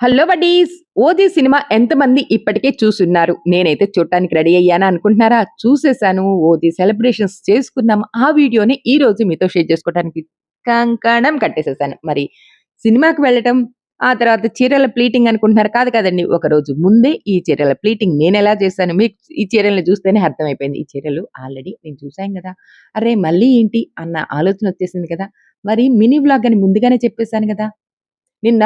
Hello buddies! OG cinema ఎంతమంది ఇప్పటికే చూసున్నారు? నేనైతే చూడటానికి రెడీ అయ్యానా అనుకుంటున్నారా? చూసేసాను ఓజీ సెలబ్రేషన్స్ చేసుకున్నాం. ఆ వీడియోని ఈ రోజు మీతో షేర్ చేసుకోవడానికి కంకణం కట్టేసేసాను మరి సినిమాకి వెళ్ళటం ఆ తర్వాత చీరల ప్లీటింగ్ అనుకుంటున్నారు కాదు కదండి. ఒక రోజు ముందే ఈ చీరల ప్లీటింగ్ నేను ఎలా చేశాను? మీకు ఈ చీరలను చూస్తేనే అర్థమైపోయింది. ఈ చీరలు ఆల్రెడీ నేను చూసాను కదా. అరే మళ్ళీ ఏంటి? అన్న ఆలోచన వచ్చేసింది కదా. మరి మినీ బ్లాగ్ అని ముందుగానే చెప్పేశాను కదా. నిన్న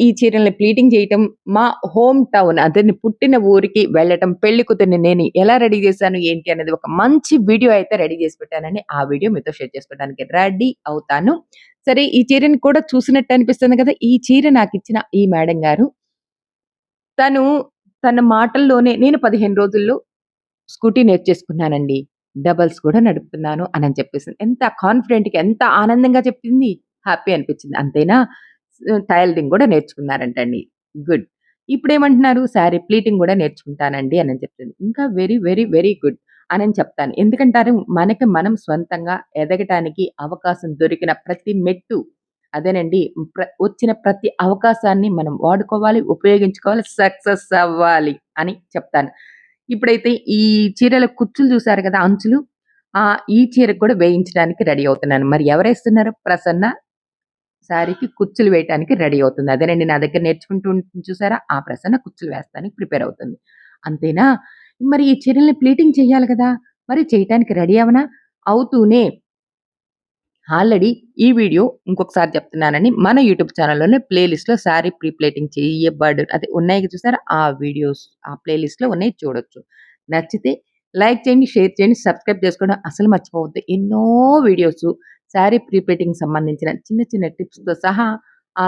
ఈ చీరల్ని ప్లీటింగ్ చేయటం, మా హోమ్ టౌన్ అతని పుట్టిన ఊరికి వెళ్ళటం, పెళ్ళి కూతుర్ని నేను ఎలా రెడీ చేశాను, ఏంటి అనేది ఒక మంచి వీడియో అయితే రెడీ చేసి పెట్టానని ఆ వీడియో మీతో షేర్ చేసుకోవడానికి రెడీ అవుతాను. సరే ఈ చీరని కూడా చూసినట్టు అనిపిస్తుంది కదా! ఈ చీర నాకు ఇచ్చిన ఈ మేడం గారు తను తన మాటల్లోనే నేను 15 రోజుల్లో స్కూటీ నేర్చేసుకున్నానండి. డబల్స్ కూడా నడుపుతున్నాను అని చెప్పేసింది. ఎంత కాన్ఫిడెంట్‌గా ఎంత ఆనందంగా చెప్పింది. హ్యాపీ అనిపించింది. అంతేనా టైలరింగ్ కూడా నేర్చుకున్నారంటండి. గుడ్. ఇప్పుడు ఏమంటున్నారు శారీ ప్లీటింగ్ కూడా నేర్చుకుంటానండి అని చెప్తుంది. ఇంకా వెరీ, వెరీ, వెరీ గుడ్ అని చెప్తాను. ఎందుకంటారు మనకి మనం సొంతంగా ఎదగటానికి అవకాశం దొరికిన ప్రతి మెట్టు అదేనండి ప్ర వచ్చిన ప్రతి అవకాశాన్ని మనం వాడుకోవాలి, ఉపయోగించుకోవాలి, సక్సెస్ అవ్వాలి అని చెప్తాను. ఇప్పుడైతే ఈ చీరల కుచ్చులు చూసారు కదా! అంచులు. ఆ ఈ చీరకు కూడా వేయించడానికి రెడీ అవుతున్నాను. మరి ఎవరేస్తున్నారు? ప్రసన్న శారీకి కుచ్చులు వేయటానికి రెడీ అవుతుంది. అదేనండి నా దగ్గర నేర్చుకుంటూ చూసారా? ఆ ప్రసన్న కుచ్చులు వేస్తానికి ప్రిపేర్ అవుతుంది. అంతేనా? మరి ఈ చీరల్ని ప్లీటింగ్ చేయాలి కదా! మరి చేయటానికి రెడీ అవనా అవుతూనే ఆల్రెడీ ఈ వీడియో ఇంకొకసారి చెప్తున్నానని మన యూట్యూబ్ ఛానల్లోనే ప్లేలిస్ట్లో శారీ ప్రీ ప్లేటింగ్ చేయబడు అదే ఉన్నాయి చూసారా? ఆ వీడియోస్ ఆ ప్లేలిస్ట్లో ఉన్నాయి చూడొచ్చు. నచ్చితే లైక్ చేయండి, షేర్ చేయండి, సబ్స్క్రైబ్ చేసుకోవడం అసలు మర్చిపోవద్దు. ఎన్నో వీడియోస్ శారీ ప్రీ సంబంధించిన చిన్న చిన్న టిప్స్‌తో సహా ఆ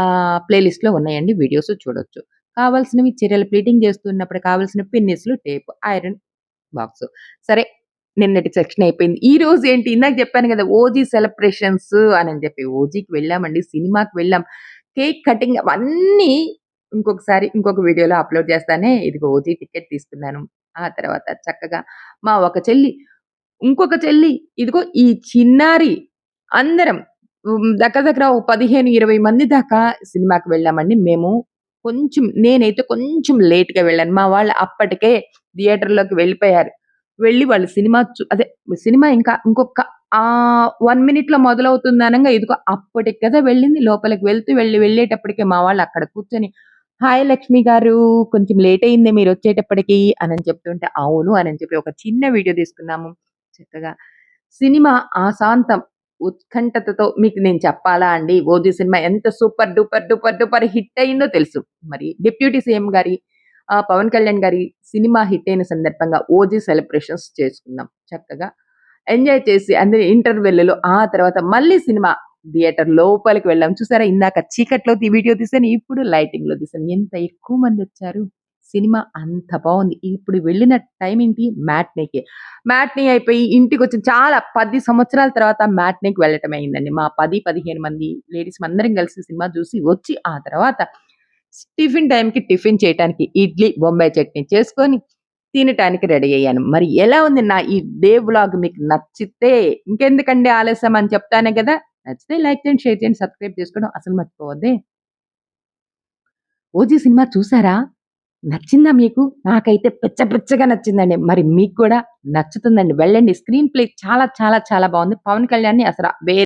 ప్లేలిస్ట్లో ఉన్నాయండి. వీడియోస్ చూడొచ్చు. కావాల్సినవి చీరలు ప్లీటింగ్ చేస్తున్నప్పుడు కావాల్సిన పిన్నిస్‌లు, టేప్, ఐరన్ బాక్స్ సరే నిన్నటి సెక్షన్ అయిపోయింది. ఈ రోజు ఏంటి ఇందాక చెప్పాను కదా! ఓజీ సెలబ్రేషన్స్ అని చెప్పి. ఓజీకి వెళ్ళామండి. సినిమాకి వెళ్ళాం. కేక్ కటింగ్ అవన్నీ ఇంకొకసారి ఇంకొక వీడియోలో అప్‌లోడ్ చేస్తానే. ఇదిగో ఓజీ టికెట్ తీసుకున్నాను. ఆ తర్వాత చక్కగా మా ఒక చెల్లి, ఇంకొక చెల్లి, ఇదిగో ఈ చిన్నారి అందరం దగ్గర దగ్గర ఒక పదిహేను ఇరవై మంది దాకా సినిమాకి వెళ్ళామండి. మేము కొంచెం నేనైతే కొంచెం లేట్‌గా వెళ్ళాను. మా వాళ్ళు అప్పటికే థియేటర్‌లోకి వెళ్ళిపోయారు. వెళ్ళి వాళ్ళు సినిమా అదే సినిమా ఇంకా ఇంకొక వన్ 1 మినిట్‌లో మొదలవుతుంది అనగా ఇదిగో అప్పటికి కదా వెళ్ళింది. లోపలికి వెళ్తూ వెళ్ళి వెళ్ళేటప్పటికే మా వాళ్ళు అక్కడ కూర్చొని హాయ్ లక్ష్మి గారు కొంచెం లేట్ అయిందే మీరొచ్చేటప్పటికి అని చెప్తుంటే, అవును అని చెప్పి ఒక చిన్న వీడియో తీసుకున్నాము. చక్కగా సినిమా ఆశాంతం ఉత్కంఠతతో మీకు నేను చెప్పాలా అండి? 'ఓజీ' సినిమా ఎంత super duper duper duper hit అయిందో తెలుసు. మరి డిప్యూటీ సీఎం గారి పవన్ కళ్యాణ్ గారి సినిమా హిట్ అయిన సందర్భంగా 'ఓజీ' సెలబ్రేషన్స్ చేసుకున్నాం. చక్కగా ఎంజాయ్ చేసి అందరి ఇంటర్వెల్‌లో ఆ తర్వాత మళ్ళీ సినిమా థియేటర్ లోపలికి వెళ్ళాం. చూసారా ఇందాక చీకట్లో తి వీడియో తీసాను ఇప్పుడు లైటింగ్‌లో తీసాను ఎంత ఎక్కువ మంది వచ్చారు సినిమా అంత బాగుంది ఇప్పుడు వెళ్ళిన టైం ఏంటి మ్యాట్నేకి మ్యాట్నే అయిపోయి ఇంటికి వచ్చిన చాలా పది సంవత్సరాల తర్వాత మ్యాట్నేకి వెళ్ళటం అయిందండి. మా 10, 15 మంది లేడీస్ అందరం కలిసి సినిమా చూసి వచ్చి ఆ తర్వాత టిఫిన్ టైంకి టిఫిన్ చేయటానికి ఇడ్లీ, బొంబాయి చట్నీ చేసుకొని తినటానికి రెడీ అయ్యాను. మరి ఎలా ఉంది నా ఈ డే వ్లాగ్ మీకు నచ్చితే ఇంకెందుకండి ఆలస్యం అని చెప్తానే కదా! నచ్చితే లైక్ చేయండి, షేర్ చేయండి, సబ్స్క్రైబ్ చేసుకోవడం అసలు మర్చిపోవద్దే. 'ఓజీ' సినిమా చూసారా? నచ్చిందా మీకు? నాకైతే పిచ్చ పిచ్చగా నచ్చిందండి. మరి మీకు కూడా నచ్చుతుందండి. వెళ్ళండి. స్క్రీన్ ప్లే చాలా చాలా చాలా బాగుంది పవన్ కళ్యాణ్‌ని అసలు వే